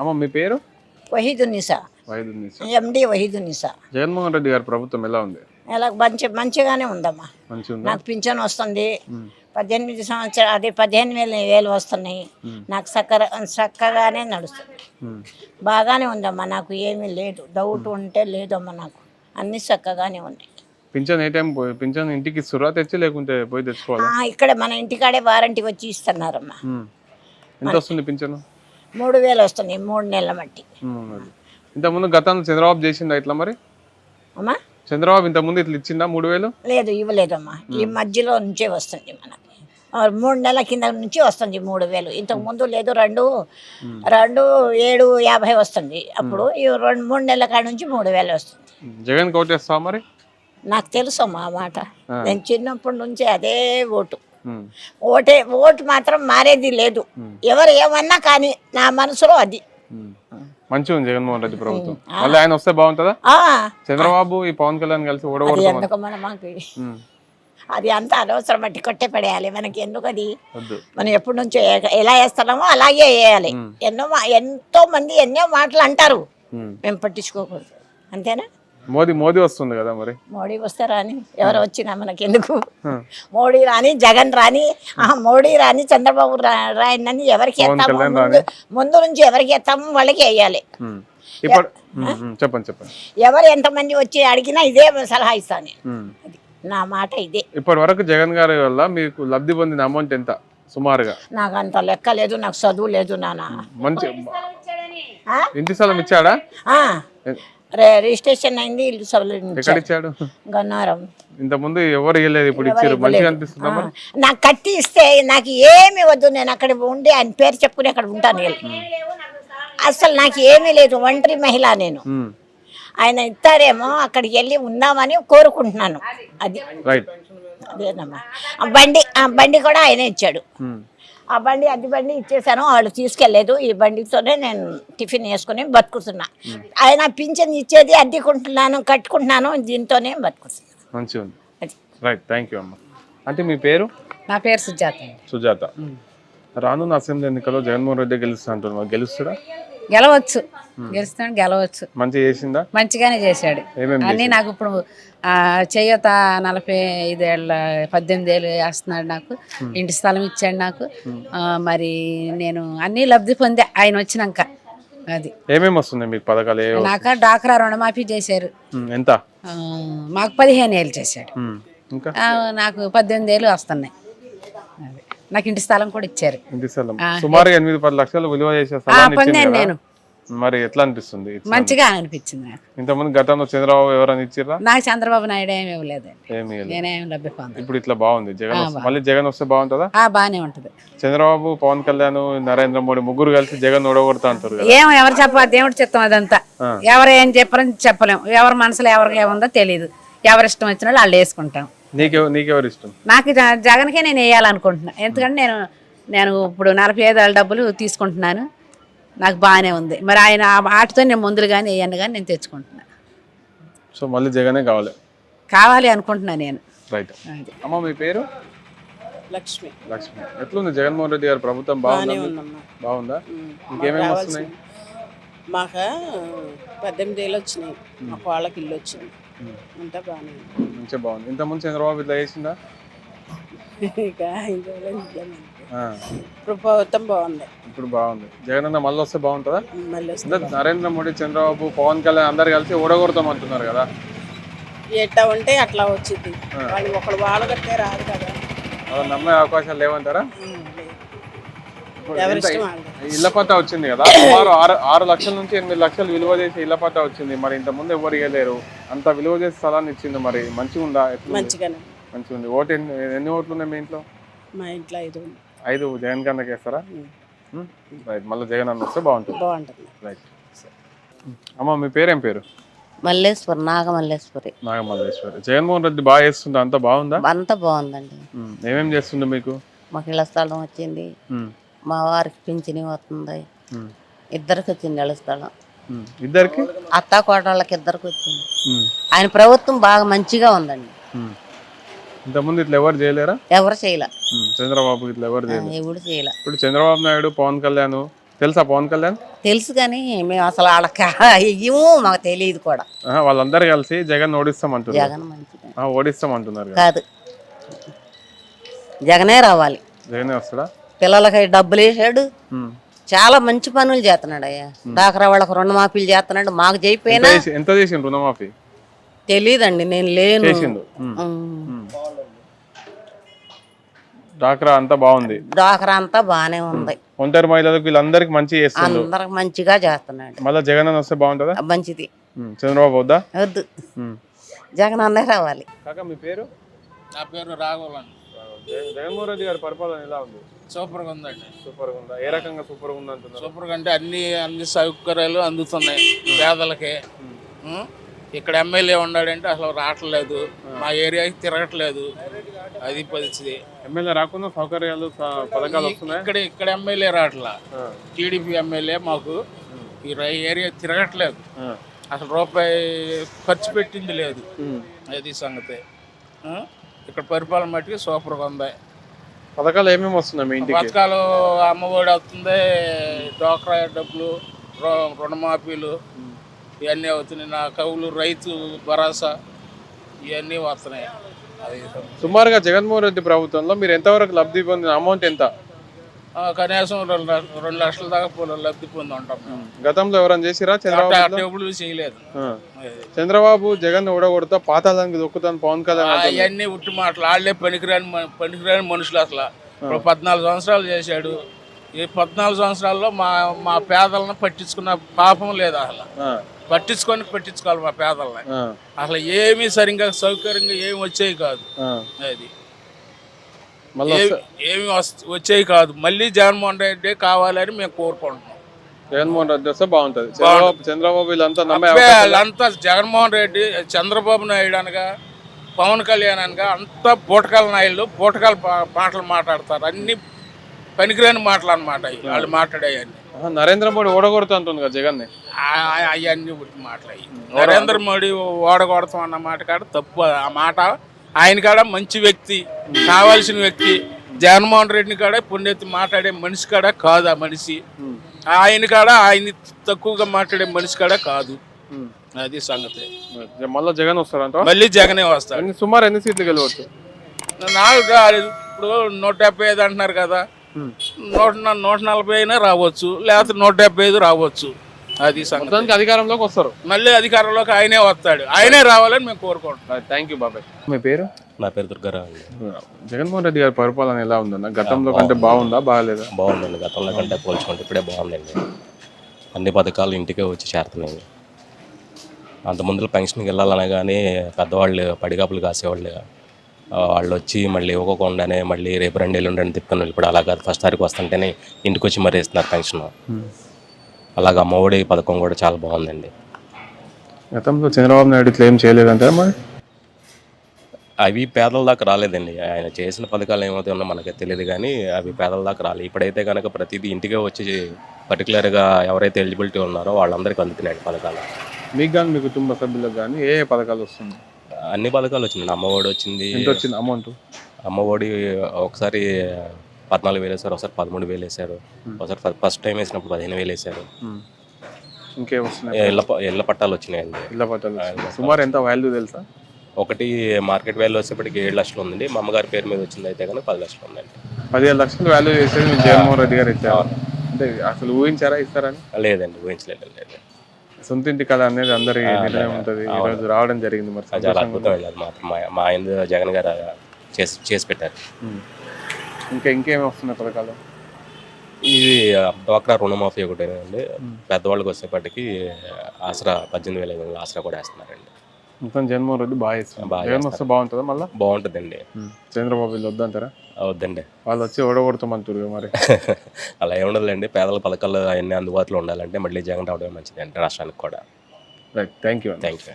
అమ్మ మీ పేరు? వహీదునిసా వైద్యుని ఎండి వహీదునిసా జగన్మోహన్ రెడ్డి గారి ప్రభుత్వం ఎలా ఉంది? ఇలా మంచి మంచిగానే ఉందమ్మా. నాకు పింఛన్ వస్తుంది. పద్దెనిమిది సంవత్సరాలు అదే పదిహేను వేలు వేలు వస్తున్నాయి. నాకు చక్కర చక్కగానే నడుస్తుంది. బాగానే ఉందమ్మా నాకు ఏమీ లేదు. డౌట్ ఉంటే లేదమ్మా నాకు. అన్ని చక్కగానే ఉన్నాయి. పింఛన్ ఏ టైం పింఛన్ ఇంటికి ఇస్తురా తెచ్చి లేకుంటే పోయి తెచ్చుకోవాలా? ఇక్కడ మన ఇంటికాడే వారంటీ వచ్చి ఇస్తున్నారమ్మా. ఎంత వస్తుంది పింఛను? మూడు వేలు వస్తున్నాయి మూడు నెలల మట్టి. ఇంతకుముందు గతంలో చంద్రబాబు చేసిందా ఇట్లా మరి? అమ్మా? చంద్రబాబు ఇంతకుముందు ఇట్లా ఇచ్చిందా మూడు వేలు? లేదు ఇవ్వలేదమ్మా. ఈ మధ్యలో నుంచే వస్తుంది మనకి. మూడు నెలల కింద నుంచి వస్తుంది మూడు వేలు. ఇంతకు ముందు లేదు రెండు రెండు ఏడు యాభై వస్తుంది. అప్పుడు ఈ రెండు మూడు నెలల కాడ నుంచి మూడు వేలు వస్తుంది. జగన్ కోటేస్తావా మరి? నాకు తెలుసు అమ్మా మాట. నేను చిన్నప్పటి నుంచి అదే ఓటు. ఓటే ఓటు మాత్రం మారేది లేదు. ఎవరు ఏమన్నా కానీ నా మనసులో అది. మంచిగా ఉంది జగన్మోహన్ రెడ్డి ప్రభుత్వం. మళ్ళీ ఆయన వస్తే బాగుంటుందా? చంద్రబాబు ఈ పవన్ కళ్యాణ్ కలిసి అది ఓడగొడతాం. అది అంత అనవసరం బట్టి కొట్టే పడేయాలి. మనకి ఎందుకు అది? మనం ఎప్పటి నుంచో ఎలా వేస్తున్నామో అలాగే వేయాలి. ఎన్నో ఎంతో మంది ఎన్నో మాటలు అంటారు. మేము పట్టించుకోకూడదు. అంతేనా? మోదీ మోదీ వస్తుంది కదా మరి? మోడీ వస్తే రాని ఎవరు వచ్చినా మనకి ఎందుకు మోడీ రాని జగన్ రాని ఆ, మోడీ రాని చంద్రబాబు రాయనని ఎవరికి ఎత్తామో? ముందు ముందు నుంచి ఎవరికి ఎత్తామో? వాళ్ళకి వేయాలి చెప్పండి చెప్పండి. ఎవరు ఎంతమంది వచ్చి అడిగినా ఇదే సలహా ఇస్తాను నేను. నా మాట ఇదే. ఇప్పటి వరకు జగన్ గారి వల్ల మీకు లబ్ధి పొందిన అమౌంట్ ఎంత సుమారుగా? నాకు అంత లెక్క లేదు నాకు చదువు లేదు నాన్న మంచి ఆ? ఇంటి స్థలం ఇచ్చాడా? రిజిస్ట్రేషన్ అయింది ఇల్లు సభలు ఎక్కడ ఇచ్చాడు గన్నారం. ఇంత ముందు ఎవరు ఇవ్వలేదు ఇప్పుడు ఇచ్చారు. మంచిగా అనిపిస్తుందా మరి? నాకు కట్టి ఇస్తే నాకు ఏమి వద్దు నేను అక్కడ ఉండి ఆయన పేరు చెప్పుకుని అక్కడ ఉంటాను. అసలు నాకు ఏమీ లేదు ఒంటరి మహిళ నేను. ఆయన ఇస్తారేమో అక్కడికి వెళ్ళి ఉందామని కోరుకుంటున్నాను. అది. రైట్ అదేనమ్మా. ఆ బండి ఆ బండి కూడా ఆయనే ఇచ్చాడు. ఆ బండి అది బండి ఇచ్చేసాను. వాళ్ళు తీసుకెళ్ళేదు ఈ బండితోనే నేను టిఫిన్ వేసుకుని బతుకుతున్నా. ఆయన పింఛన్ ఇచ్చేది అద్దెకుంటున్నాను కట్టుకుంటున్నాను. దీంతోనే బతుకుతున్నాను మంచిగా ఉంది అది. రైట్ థ్యాంక్ యూ అమ్మ. అంటే మీ పేరు? నా పేరు సుజాత. సుజాత. రానున్న అసెంబ్లీ ఎన్నికల్లో జగన్మోహన్ రెడ్డి గెలుస్తా అంటున్నారు. గెలుస్తాడా? గెలవచ్చు. గెలుస్తాడు గెలవచ్చు. మంచిగా చేసిందా? మంచిగానే చేశాడు. అన్నీ నాకు ఇప్పుడు చేయూత నలభై ఐదేళ్ళ పద్దెనిమిది ఏళ్ళు వేస్తున్నాడు నాకు. ఇంటి స్థలం ఇచ్చాడు నాకు. మరి నేను అన్నీ లబ్ధి పొందే ఆయన వచ్చినాక అది. ఏమేమి వస్తున్నాయి మీకు పథకాలు? నాకు డాక్రా రుణమాఫీ చేశారు. ఎంత? మాకు పదిహేను ఏళ్ళు చేశాడు. నాకు పద్దెనిమిది ఏళ్ళు వస్తున్నాయి. అది. నాకు ఇంటి స్థలం కూడా ఇచ్చారు. ఇంటి స్థలం. సుమారు ఎనిమిది పది లక్షలు విలువ చేసే స్థలాన్ని నేను. మరి ఎట్లా అనిపిస్తుంది మంచిగా అనిపించింది నాకు. ఇంతకుముందు గతంలో చంద్రబాబు ఎవరైనా ఇచ్చిర్రా? నాకు చంద్రబాబు నాయుడు ఏమీ ఇవ్వలేదు. నేనేం లబ్ధి పొందాను ఇప్పుడు ఇట్లా బాగుంది. జగన్ వస్తే- మళ్ళీ జగన్ వస్తే బాగుంటుందా? ఆ బాగానే ఉంటుంది. చంద్రబాబు పవన్ కళ్యాణ్ నరేంద్ర మోడీ ముగ్గురు కలిసి జగన్ ఓడగొడతా అంటారు ఏమో ఎవరు చెప్పాలి దేవుడు చిత్తం అదంతా. ఎవరు ఏం చెప్పరని చెప్పలేం. ఎవరి మనసులో ఎవరికి ఏముందో తెలియదు ఎవరి ఇష్టం వచ్చిన వాళ్ళు వేసుకుంటాం. నీకెవ నీకెవరు ఇష్టం? నాకు జగన్కే నేను వేయాలనుకుంటున్నా. ఎందుకంటే నేను నేను ఇప్పుడు నలభై ఐదు వేల డబ్బులు తీసుకుంటున్నాను. నాకు బాగానే ఉంది. మరి ఆయన ఆ ఆటతో నేను ముందులు కానీ వేయను కానీ నేను తెచ్చుకుంటున్నా. సో మళ్ళీ జగనే కావాలి. కావాలి అనుకుంటున్నా నేను. రైట్ అమ్మ మీ పేరు? లక్ష్మి. లక్ష్మి. ఎట్లుంది జగన్మోహన్ రెడ్డి గారి ప్రభుత్వం? బాగుందా? బాగుందా? ఇంకేమేమి వస్తున్నాయి? మాకు పద్దెనిమిది ఏళ్ళు వచ్చినాయి. మా వాళ్ళకి ఇల్లు వచ్చింది. అంతా బాగానే. మంచిగా బాగుంది. ఇంతకుముందు చంద్రబాబు ఇట్లా చేసిందా ఇక ఇంకా ఇప్పుడు ప్రభుత్వం బాగుంది. ఇప్పుడు బాగుంది. జగన్ అన్న మళ్ళీ వస్తే బాగుంటుందా? మళ్ళీ వస్తే అందరు నరేంద్ర మోడీ చంద్రబాబు పవన్ కళ్యాణ్ అందరు కలిసి ఓడగొడతాం అంటున్నారు కదా. ఎట్లా ఉంటే అట్లా వచ్చింది. వాళ్ళు ఒకళ్ళు వాళ్ళు కట్టే రాదు కదా. అలా నమ్మే అవకాశాలు లేవంటారా? ఇళ్ళ పట్టా వచ్చింది కదా. సుమారు ఆరు ఆరు లక్షల నుంచి ఎనిమిది లక్షలు విలువ చేసి ఇళ్ళ పట్టా వచ్చింది. మరి ఇంత ముందు ఎవరు ఇవ్వలేరు అంత విలువ చేసి స్థలాన్ని ఇచ్చింది మరి. మంచిగా ఉందా? మంచిగానే. మంచిగా ఉంది. ఓటు ఎన్ని ఎన్ని ఓట్లు ఉన్నాయి మీ ఇంట్లో? మా ఇంట్లో ఐదు ఉంది. ఐదు జగన్ కన్నా వేస్తారా రైట్. మళ్ళీ జగన్ అన్న వస్తే బాగుంటుంది. బాగుంటుంది. రైట్. అమ్మ మీ పేరేం పేరు? మల్లేశ్వరి నాగమల్లేశ్వరి. నాగమల్లేశ్వరి. జగన్మోహన్ రెడ్డి బాగా చేస్తుందా? అంతా బాగుందా? అంతా బాగుందండి. ఉమ్, ఏమేం చేస్తుండే మీకు? మాకు ఇళ్ళ స్థలం వచ్చింది. మా వారికి పింఛని వస్తుంది ఇద్దరికి వచ్చింది ఇళ్ళ స్థలం. ఇద్దరికి? అత్త కోడళ్ళకి ఇద్దరికి వచ్చింది. ఆయన ప్రభుత్వం బాగా మంచిగా ఉందండి. ఇంతకుముందు ఇట్లా ఎవరు చేయలేరా? ఎవరు చేయలే. చంద్రబాబు ఇట్లా ఎవరు ఎవడు చేయలే. ఇప్పుడు చంద్రబాబు నాయుడు పవన్ కళ్యాణ్ తెలుసా పవన్ కళ్యాణ్? తెలుసు కానీ మేము అసలు వాళ్ళకి ఇయ్యము మాకు తెలియదు కూడా. వాళ్ళందరూ కలిసి జగన్ ఓడిస్తామంటున్నారు. జగన్ మంచిగా ఆ, ఓడిస్తామంటున్నారు కదా. కాదు. జగనే రావాలి. జగనే వస్తాడా? పిల్లలకి డబ్బులు వేసాడు. చాలా మంచి పనులు చేస్తున్నాడు అయ్యా. డాక్రా వాళ్ళకి రుణమాఫీలు చేస్తున్నాడు మాకు ఎంత చేయిపోయినా ఎంత చేసిండు రుణమాఫీ? తెలియదండి నేను లేను. డాక్రా అంతా బాగుంది. డాక్రా అంతా బాగానే ఉంది. ఒంటరి మహిళలకు వీళ్ళందరికీ మంచి అందరికి మంచిగా చేస్తున్నాడు మళ్ళీ జగన్ వస్తే బాగుంటుందా? మంచిది. చంద్రబాబు వద్దా. జగన్ అన్నే రావాలి. కాక మీ పేరు? నా పేరు రాఘవన్. జగన్- జగన్మోహన్ గారి పరిపాలన ఎలా ఉంది? సూపర్గా ఉందండి. సూపర్గా ఉందా ఏ రకంగా సూపర్గా ఉంది అంటున్నారు? సూపర్గా అంటే అన్ని అన్ని సౌకర్యాలు అందుతున్నాయి పేదలకి? ఇక్కడ ఎమ్మెల్యే ఉన్నాడంటే అసలు రావట్లేదు. మా ఏరియాకి తిరగట్లేదు. అది పరిస్థితి. ఎమ్మెల్యే రాకుండా సౌకర్యాలు పథకాలు వస్తున్నాయి? ఇక్కడ ఇక్కడ ఎమ్మెల్యే రావట్లా. టీడీపీ ఎమ్మెల్యే మాకు ఈ ఏరియా తిరగట్లేదు. అసలు రూపాయి ఖర్చు పెట్టింది లేదు. అది సంగతి? ఇక్కడ పరిపాలన మట్టుకు సూపర్గా ఉంది. పథకాలు ఏమేమి వస్తున్నాయి మీ ఇంటికి? పథకాలు అమ్మఒడి వస్తుంది డోక్రా డబ్బులు రు- రుణమాఫీలు ఇవన్నీ అవుతున్నాయి. నా కవులు రైతు భరోసా ఇవన్నీ వస్తున్నాయి. అది సుమారుగా జగన్మోహన్ రెడ్డి ప్రభుత్వంలో మీరు ఎంతవరకు లబ్ధి పొందిన అమౌంట్ ఎంత? కనీసం రెండు రెండు లక్షల దాకా పొలం లబ్ధి పొంది ఉంటాం మేము గతంలో ఎవరైనా చేసిరా చంద్రబాబు చేయలేదు. చంద్రబాబు జగన్ ఓడగొడతా పాతాళానికి దొక్కుతాను పవన్ కళ్యాణ్. అవన్నీ ఉట్టి మాటలు. వాళ్ళే పనికిరాని పనికిరాని మనుషులు అసలు. ఇప్పుడు పద్నాలుగు సంవత్సరాలు చేశాడు. ఈ పద్నాలుగు సంవత్సరాల్లో మా మా పేదలను పట్టించుకున్న పాపం లేదు అసలు. పట్టించుకొని పట్టించుకోవాలి మా పేదల్ని. అసలు ఏమీ సరిగ్గా సౌకర్యంగా ఏమి వచ్చేవి కాదు. అది. ఏమి వచ్చేవి కాదు. మళ్ళీ జగన్మోహన్ రెడ్డి కావాలని మేము కోరుకుంటున్నాం. జగన్మోహన్ రెడ్డి వస్తే బాగుంటది. చంద్రబాబు చంద్రబాబు వీళ్ళంతా జగన్మోహన్ రెడ్డి చంద్రబాబు నాయుడు అనగా పవన్ కళ్యాణ్ అనగా అంతా బూటకాల నాయుళ్ళు బూటకాల మాటలు మాట్లాడతారు. అన్ని పనికిరాని మాటలు అనమాట వాళ్ళు మాట్లాడేవన్నీ. నరేంద్ర మోడీ ఓడగొడుతా అంటుంది కదా జగన్ అవన్నీ పుట్టి మాటలు నరేంద్ర మోడీ ఓడగొడతాం అన్న మాట కాడ తప్పు ఆ మాట ఆయన కాడ మంచి వ్యక్తి కావాల్సిన వ్యక్తి. జగన్మోహన్ రెడ్డిని కాడ పుణ్యతి మాట్లాడే మనిషి కాడ కాదు ఆ మనిషి. ఆయన కాడ ఆయన తక్కువగా మాట్లాడే మనిషి కాడ కాదు. అది సంగతి. మళ్ళీ జగన్ వస్తారంట? మళ్ళీ జగనే వస్తాడు. ఎన్ని సుమారు ఎన్ని సీట్లు గెలవచ్చు? నాకు. ఇప్పుడు నూట డెబ్బై ఐదు అంటున్నారు కదా. నూట నూట నలభై అయినా రావచ్చు. లేకపోతే నూట డెబ్బై ఐదు రావచ్చు. అది సంగతి. మొత్తానికి అధికారంలోకి వస్తారు. మళ్ళీ అధికారంలోకి ఆయనే వస్తాడు. ఆయనే రావాలని మేము కోరుకుంటున్నాం. థ్యాంక్ యూ బాబాయ్. మీ పేరు? నా పేరు దుర్గారావు అండి. జగన్మోహన్ రెడ్డి గారి పరిపాలన ఎలా ఉందన్న? గతంలో కంటే బాగుందా. బాగాలేదా? బాగుందండి. గతంలో కంటే పోల్చుకుంటే ఇప్పుడే బాగుందండి. అన్ని పథకాలు ఇంటికే వచ్చి చేరుతున్నాయి. అంత ముందులో పెన్షన్కి వెళ్ళాలనే కానీ పెద్దవాళ్ళు పడిగాపులు కాసేవాళ్ళు. ఆ, వాళ్ళు వచ్చి మళ్ళీ ఇవ్వకుండానే మళ్ళీ రేపు రెండు ఎల్లుండి రెండు తిప్పుకొని ఇప్పుడు అలా కాదు. ఫస్ట్ తారీఖు వస్తుంటేనే ఇంటికి వచ్చి మరీ ఇస్తున్నారు పెన్షన్. అలాగ అమ్మఒడి పథకం కూడా చాలా బాగుందండి. గతంలో చంద్రబాబు నాయుడు ఏం చేయలేదంటారా మరి? అవి పేదల దాకా రాలేదండి. ఆయన చేసిన పథకాలు ఏమైతే ఉన్నా మనకి తెలియదు కానీ అవి పేదల దాకా రాలేదు ఇప్పుడైతే కనుక ప్రతిదీ ఇంటికే వచ్చి పర్టికులర్గా ఎవరైతే ఎలిజిబిలిటీ ఉన్నారో వాళ్ళందరికీ అందుతున్నాయండి పథకాలు. మీకు కానీ మీ కుటుంబ సభ్యులకు కానీ ఏ ఏ పథకాలు వస్తుంది అన్ని పథకాలు వచ్చిందండి అమ్మఒడి వచ్చింది. ఎంత వచ్చింది? అమౌంట్? అమ్మఒడి ఒకసారి పద్నాలుగు వేలు వేశారు ఒకసారి పదమూడు వేలు వేశారు ఒకసారి ఫస్ట్ టైం వేసినప్పుడు పదిహేను వేలు వేశారు. ఇంకేం వస్తున్నాయి? ఇళ్ళ పట్టాలు వచ్చినాయండి ఇళ్ళ పట్టాలు వస్తున్నాయి. సుమారు ఎంత వాల్యూ తెలుసా? ఒకటి మార్కెట్ వాల్యూ వచ్చేప్పటికి ఏడు లక్షలు ఉందండి. మా అమ్మగారి పేరు మీద వచ్చింది అయితే కనుక పది లక్షలు ఉందండి. పదిహేను లక్షలు వాల్యూ చేసేది మీకు జగన్మోహన్ రెడ్డి గారు ఇచ్చారు. అంటే అసలు ఊహించారా ఇస్తారని? లేదండి ఊహించలేదు లేదు సొంత ఇంటి కళ అనేది అందరి నిర్ణయం ఉంటుంది. ఈ రోజు రావడం జరిగింది మరి చాలా అద్భుతం మా ఆయన జగన్ గారు చేసి చేసి పెట్టారు. ఇంకా ఇంకేమి వస్తున్నాయి పథకాలు? ఇది డ్వాక్రా రుణమాఫీ ఒకటి అండి పెద్దవాళ్ళకి వచ్చేప్పటికి ఆసరా పద్దెనిమిది వేల ఐదు వందలు ఆసరా కూడా వేస్తున్నారండి. మొత్తం జగన్మోహన్ రెడ్డి బాగా జగన్ వస్తే బాగుంటుందా మళ్ళీ? బాగుంటుందండి. చంద్రబాబు వీళ్ళు వద్దంటారా? వద్దండి. వాళ్ళు వచ్చి ఓడగొడతామంటారు మరి. అలా ఏముండదులేండి పేదల పథకాలు అవన్నీ అందుబాటులో ఉండాలంటే మళ్ళీ జగన్ రావడమే మంచిది అండి రాష్ట్రానికి కూడా. Right. Thank you thank you